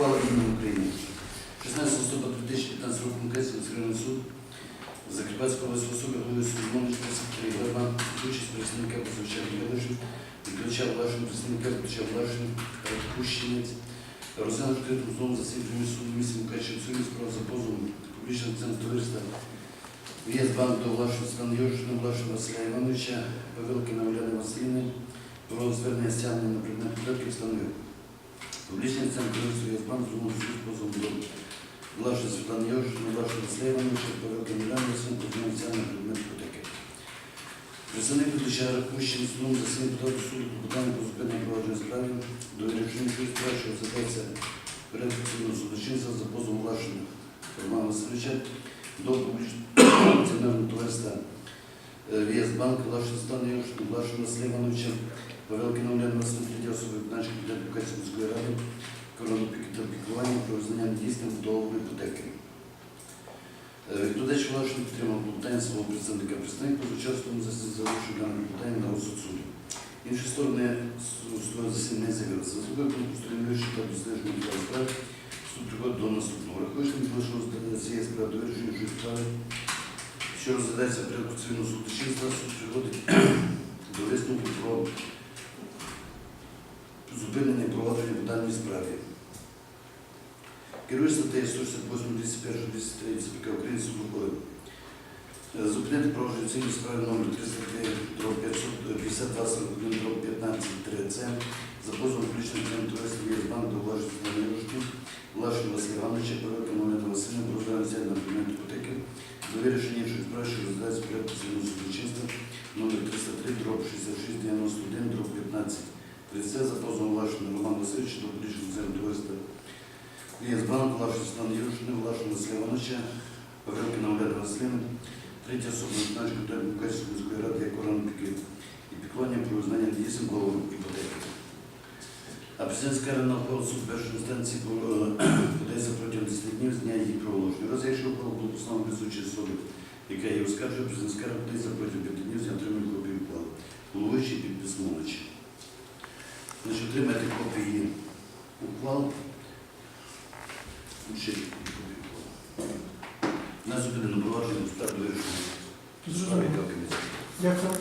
Ухвала Кабміну України. 16 листопада 2015 року Микільський міськрайонний суд Закарпатської області особи голови суду номер 33 Глава участь представника позивача Білишин, відключав вашого представника, відключав вашого Кущинець, розглянув відкритим знову засіданні суду місті Мукачев суді справ за позовом публічного центру товариства В'їзд банк до Влашого Світлана Йожина, Влашого Василя Івановича, Павелки на Оляни Василівни, про звернення стягнення на предмет податків встановив. Публічний центр «Союзбанк» зумовив позов до Лаша Світлана Йожина, Лаша Наслєвана, Шерповелка Міляна, Синку, фінансіальний предмет іпотеки. Представник Петлича Ракущин знову за сім подав до суду попитання по зупинній провадженій справі до вирішення справ, що задається перед цивільного судочинства за позовом Лашина Романа Васильовича до публічного акціонерного товариства В'язбанк Лашинстан Євшин, Лашина Слівановичем, Павелкина Оляна Наступні особи виконавчих комітету Кукацької міської ради, коронопікета пікування про визнання дійсним договору іпотеки. Відтоді Лашин підтримав питання свого представника представника, позачасному засіданні залишив дане питання на розсуд суду. Інші сторони судове засідання не з'явилися. Звукове постановивши та дослідження для справ, суд приходить до наступного. Рахуючи, не залишилося цієї справи до вирішення, що справи що розглядається порядку цивільного судочинства, суд приходить до висновку про зупинення провадження по даній справі. Керує статтею 168, 201, 203 ЦПК України суд ухвалив. Е, Зупинити провадження цієї справи номер 303 дроб 552 41 дроб 15 3 С за позовом центру товариства «Вієсбанк» до Влашки Івановича, Влашки Василя Івановича, Павелка Молина Васильна, про здання на предмет іпотеки до вирішення іншої справи, що розглядається в порядку цивільного судочинства номер 303 дроб 66 91 дроб 15 30 за позовом Влашки Романа Васильовича до публічного центру «Вієсбанк», Влашки Світлана Юршина, Влашки Василя Івановича, Павелки Олега Василівна, третя особа виконавча комітету Букарської міської ради як орган і піклування про визнання дійсним договору іпотеки. А президентська рада суд першої інстанції по- подається протягом 10 днів з дня її проголошення. Ухвала було постановлено без участі особи, яка її оскаржує, президентська рада за протягом п'яти днів з отримання копії ухвали. Головуючий підпис молодші. Значить, отримати копії ухвал. Ще копії ухвал. На зупинено провадження справді вирішення. Дякую.